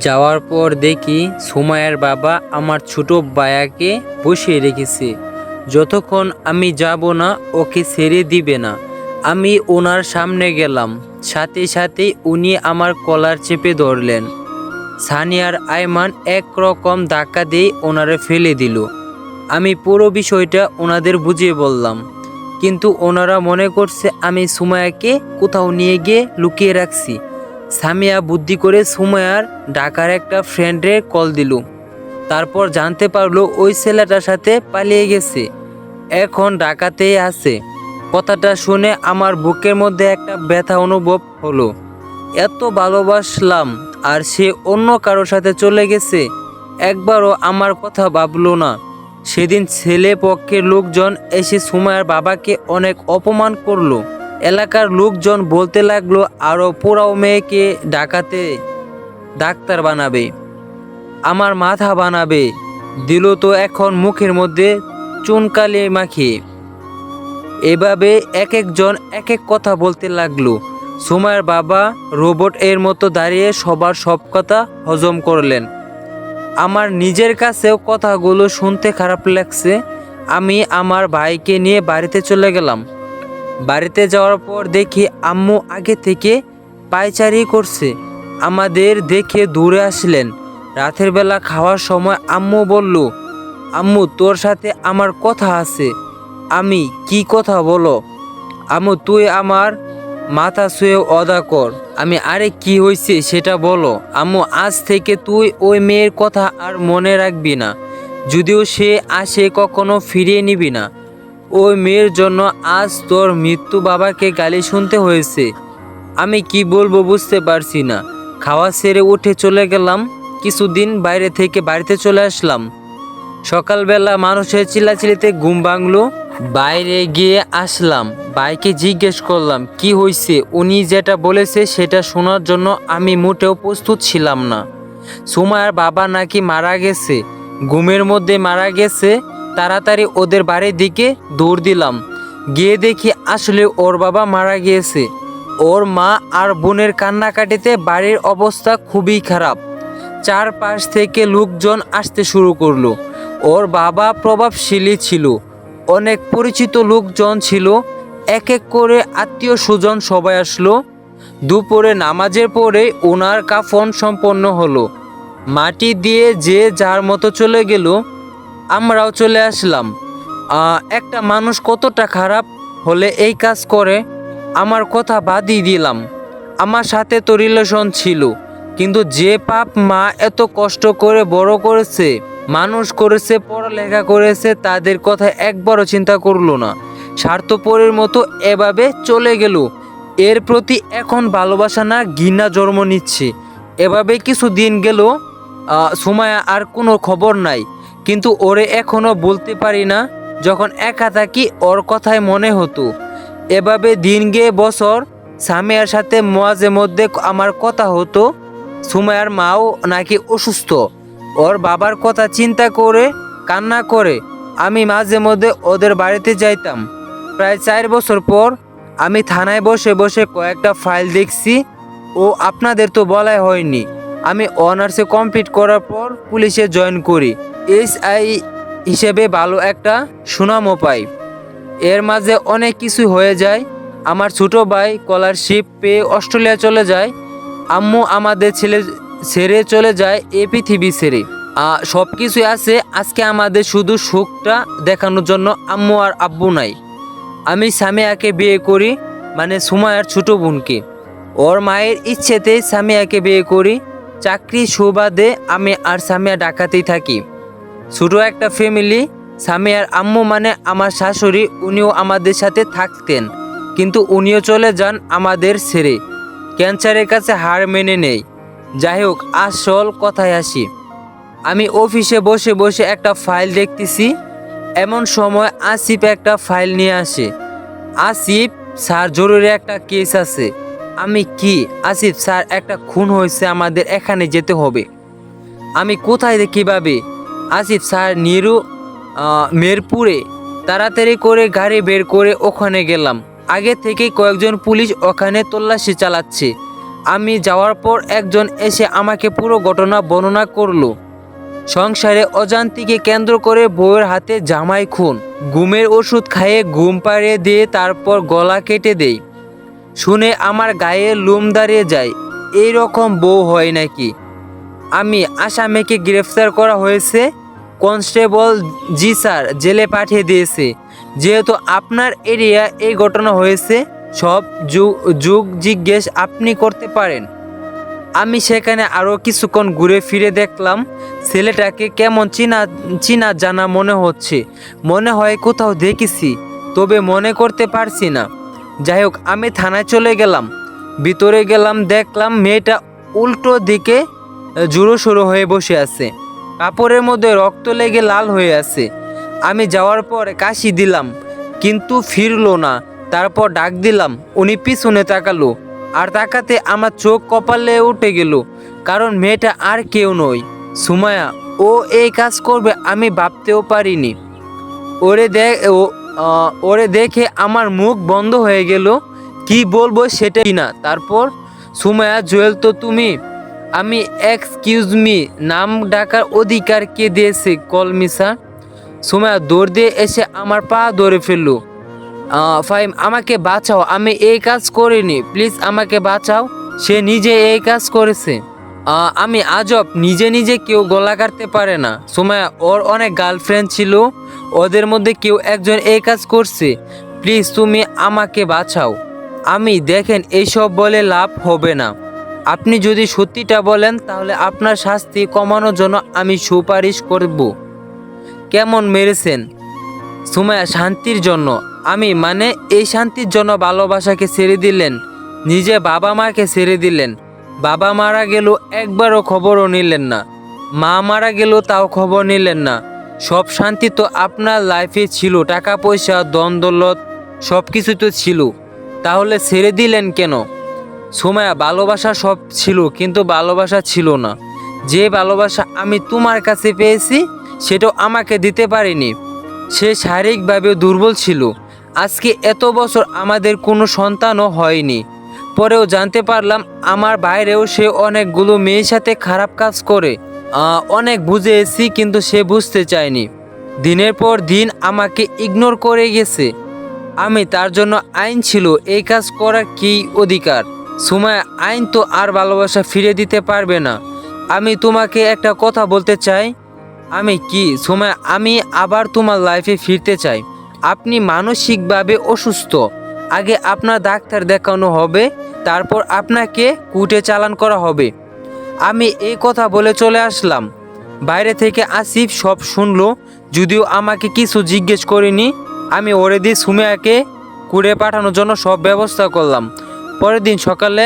যাওয়ার পর দেখি সুমাইয়ার বাবা আমার ছোট বায়াকে বসিয়ে রেখেছে। যতক্ষণ আমি যাব না, ওকে ছেড়ে দিবে না। আমি ওনার সামনে গেলাম। সাথে সাথে উনি আমার কলার চেপে ধরলেন। সানিয়ার আয়মান এক রকম ধাক্কা দিয়ে ওনারে ফেলে দিল। আমি পুরো বিষয়টা ওনাদের বুঝিয়ে বললাম। কিন্তু ওনারা মনে করছে আমি সুমায়াকে কোথাও নিয়ে গিয়ে লুকিয়ে রাখছি। সামিয়া বুদ্ধি করে সুমায়ার ঢাকার একটা ফ্রেন্ডে কল দিল। তারপর জানতে পারল ওই ছেলেটার সাথে পালিয়ে গেছে। এখন ঢাকাতেই আছে। কথাটা শুনে আমার বুকের মধ্যে একটা ব্যথা অনুভব হলো। এত ভালোবাসলাম আর সে অন্য কারোর সাথে চলে গেছে, একবারও আমার কথা ভাবলো না। সেদিন ছেলে পক্ষের লোকজন এসে সুমায়ার বাবাকে অনেক অপমান করল। এলাকার লোকজন বলতে লাগল আরও পোড়াও মেয়েকে ডাকাতে ডাক্তার বানাবে, আমার মাথা বানাবে। দিল তো এখন মুখের মধ্যে চুনকালি মাখিয়ে। এভাবে এক একজন এক এক কথা বলতে লাগল। সুমায়ের বাবা রোবট এর মতো দাঁড়িয়ে সবার সব কথা হজম করলেন। আমার নিজের কাছেও কথাগুলো শুনতে খারাপ লাগছে। আমি আমার ভাইকে নিয়ে বাড়িতে চলে গেলাম। বাড়িতে যাওয়ার পর দেখি আম্মু আগে থেকে পায়চারি করছে। আমাদের দেখে দূরে আসলেন। রাতের বেলা খাওয়ার সময় আম্মু বলল, আম্মু, তোর সাথে আমার কথা আছে। আমি কি কথা বলো? আম্মু, তুই আমার মাথা শুয়ে অদা কর। আমি আরে কি হয়েছে সেটা বলো। আম্মু, আজ থেকে তুই ওই মেয়ের কথা আর মনে রাখবি না। যদিও সে আসে কখনো ফিরিয়ে নিবি না। ওই মেয়ের জন্য আজ তোর মৃত্যু বাবাকে গালি শুনতে হয়েছে। আমি কি বলব বুঝতে পারছি না। খাওয়া সেরে উঠে চলে গেলাম, কিছুদিন বাইরে থেকে বাড়িতে চলে আসলাম। সকালবেলা মানুষের চিল্লাচিল্লিতে ঘুম ভাঙলো, বাইরে গিয়ে আসলাম, বাইকে জিজ্ঞেস করলাম, কি হয়েছে উনি যেটা বলেছে সেটা শোনার জন্য আমি মোটেও প্রস্তুত ছিলাম না। সুমায়ার বাবা নাকি মারা গেছে। ঘুমের মধ্যে মারা গেছে তাড়াতাড়ি ওদের বাড়ির দিকে দৌড় দিলাম। গিয়ে দেখি আসলে ওর বাবা মারা গিয়েছে। ওর মা আর বোনের কান্নাকাটিতে বাড়ির অবস্থা খুবই খারাপ। চারপাশ থেকে লোকজন আসতে শুরু করল। ওর বাবা প্রভাবশালী ছিল। অনেক পরিচিত লোকজন ছিল। এক এক করে আত্মীয় স্বজন সবাই আসলো। দুপুরে নামাজের পরে ওনার কাফন সম্পন্ন হলো। মাটি দিয়ে যে যার মতো চলে গেল আমরাও চলে আসলাম। একটা মানুষ কতটা খারাপ হলে এই কাজ করে, আমার কথা বাদই দিলাম। আমার সাথে তো রিলেশন ছিল, কিন্তু যে পাপ মা এত কষ্ট করে বড় করেছে, মানুষ করেছে, পড়ালেখা করেছে, তাদের কথা একবারও চিন্তা করল না। স্বার্থপরের মতো এভাবে চলে গেল। এর প্রতি এখন ভালোবাসা না, ঘৃণা জন্ম নিচ্ছে। এভাবে কিছু দিন গেল সময় আর কোনো খবর নাই। কিন্তু ওরে এখনও বলতে পারি না, যখন একা থাকি ওর কথাই মনে হতো। এভাবে দিন গিয়ে বছর সামিয়ার সাথে মাঝে মধ্যে আমার কথা হতো সুমায়ার মাও নাকি অসুস্থ। ওর বাবার কথা চিন্তা করে, কান্না করে, আমি মাঝে মধ্যে ওদের বাড়িতে যাইতাম। প্রায় চার বছর পর, আমি থানায় বসে বসে কয়েকটা ফাইল দেখছি, ও আপনাদের তো বলাই হয়নি। আমি অনার্সে কমপ্লিট করার পর পুলিশে জয়েন করি। এস আই হিসেবে ভালো একটা সুনামও পাই। এর মাঝে অনেক কিছু হয়ে যায়। আমার ছোট ভাই স্কলারশিপ পেয়ে অস্ট্রেলিয়া চলে যায়। আম্মু আমাদের ছেলে ছেড়ে চলে যায় এ পৃথিবী ছেড়ে। সব কিছুই আছে। আজকে আমাদের শুধু সুখটা দেখানোর জন্য আম্মু আর আব্বু নাই। আমি সামিয়াকে বিয়ে করি মানে সুমায়ার ছোট বোনকে। ওর মায়ের ইচ্ছেতেই সামিয়াকে বিয়ে করি। চাকরি সুবাদে আমি আর সামিয়া ডাকাতেই থাকি। ছোট একটা ফ্যামিলি সামিয়ার আম্মু মানে আমার শাশুড়ি, উনিও আমাদের সাথে থাকতেন। কিন্তু উনিও চলে যান আমাদের ছেড়ে। ক্যান্সারের কাছে হার মেনে নেই। যাই হোক আসল কথায় আসি। আমি অফিসে বসে বসে একটা ফাইল দেখতেছি। এমন সময় আসিফ একটা ফাইল নিয়ে আসে। আসিফ, স্যার, জরুরি একটা কেস আছে। আমি কি? আসিফ, স্যার, একটা খুন হয়েছে আমাদের, এখানে যেতে হবে। আমি কোথায়, কীভাবে? আসিফ, স্যার, নিরু মেরপুরে তাড়াতাড়ি করে গাড়ি বের করে ওখানে গেলাম। আগে থেকে কয়েকজন পুলিশ ওখানে তল্লাশি চালাচ্ছে। আমি যাওয়ার পর একজন এসে আমাকে পুরো ঘটনা বর্ণনা করল। সংসারে অজান্তিকে কেন্দ্র করে বউয়ের হাতে জামাই খুন। ঘুমের ওষুধ খাইয়ে ঘুম পাড়িয়ে দিয়ে তারপর গলা কেটে দেই। শুনে আমার গায়ে লুম দাঁড়িয়ে যায়। এই রকম বউ হয় নাকি? আমি আসামিকে গ্রেফতার করা হয়েছে। কনস্টেবল জি স্যার, জেলে পাঠিয়ে দিয়েছে। যেহেতু আপনার এরিয়া এই ঘটনা হয়েছে, সব যুগ জিজ্ঞেস আপনি করতে পারেন। আমি সেখানে আরও কিছুক্ষণ ঘুরে ফিরে দেখলাম, ছেলেটাকে কেমন চিনা চিনা জানা মনে হচ্ছে। মনে হয় কোথাও দেখেছি, তবে মনে করতে পারছি না। যাই হোক, আমি থানায় চলে গেলাম। ভিতরে গেলাম, দেখলাম মেয়েটা উল্টো দিকে জুড়ো শুরু হয়ে বসে আছে। কাপড়ের মধ্যে রক্ত লেগে লাল হয়ে আছে। আমি যাওয়ার পর কাশি দিলাম, কিন্তু ফিরলো না। তারপর ডাক দিলাম, উনি পিছনে তাকালো, আর তাকাতে আমার চোখ কপালে উঠে গেল, কারণ মেয়েটা আর কেউ নয়। সুমায়া, ও এই কাজ করবে আমি ভাবতেও পারিনি। ওরে দেখ ওরে দেখে আমার মুখ বন্ধ হয়ে গেল, কি বলব সেটাই না। তারপর, সুমায়া, জুয়েল তো তুমি? আমি এক্সকিউজ মি নাম ডাকার অধিকার কে দিয়েছে? কলমিসা সুমায়া দৌড় দিয়ে এসে আমার পা ধরে ফেলল। ফাহিম, আমাকে বাঁচাও, আমি এই কাজ করিনি। প্লিজ আমাকে বাঁচাও, সে নিজে এই কাজ করেছে। আমি আজব, নিজে নিজে কেউ গলা কাটতে পারে না। সুমায়া ওর অনেক গার্লফ্রেন্ড ছিল, ওদের মধ্যে কেউ একজন এই কাজ করছে। প্লিজ তুমি আমাকে বাঁচাও। আমি দেখেন, এইসব বলে লাভ হবে না। আপনি যদি সত্যিটা বলেন, তাহলে আপনার শাস্তি কমানোর জন্য আমি সুপারিশ করব। কেমন মেরেছেন? সুমায়া শান্তির জন্য। আমি মানে এই শান্তির জন্য ভালোবাসাকে ছেড়ে দিলেন। নিজে বাবা মাকে ছেড়ে দিলেন। বাবা মারা গেল একবারও খবরও নিলেন না। মা মারা গেল তাও খবর নিলেন না। সব শান্তি তো আপনার লাইফে ছিল। টাকা পয়সা দ্বন্দ্বলত সব কিছু তো ছিল। তাহলে ছেড়ে দিলেন কেন? সময়া ভালোবাসা সব ছিল, কিন্তু ভালোবাসা ছিল না। যে ভালোবাসা আমি তোমার কাছে পেয়েছি, সেটাও আমাকে দিতে পারিনি। সে শারীরিকভাবে দুর্বল ছিল। আজকে এত বছর আমাদের কোনো সন্তানও হয়নি। পরেও জানতে পারলাম, আমার বাইরেও সে অনেকগুলো মেয়ের সাথে খারাপ কাজ করে। অনেক বুঝেছি, কিন্তু সে বুঝতে চায়নি। দিনের পর দিন আমাকে ইগনোর করে গেছে। আমি তার জন্য আইন ছিল, এই কাজ করার কী অধিকার? সময় আইন তো আর ভালোবাসা ফিরে দিতে পারবে না। আমি তোমাকে একটা কথা বলতে চাই। আমি কি? সময়, আমি আবার তোমার লাইফে ফিরতে চাই। আপনি মানসিকভাবে অসুস্থ। আগে আপনার ডাক্তার দেখানো হবে, তারপর আপনাকে কুটে চালান করা হবে। আমি এই কথা বলে চলে আসলাম। বাইরে থেকে আসিফ সব শুনলো, যদিও আমাকে কিছু জিজ্ঞেস করিনি। আমি ওরে দিয়ে সুমিয়াকে কুড়ে পাঠানোর জন্য সব ব্যবস্থা করলাম। পরের দিন সকালে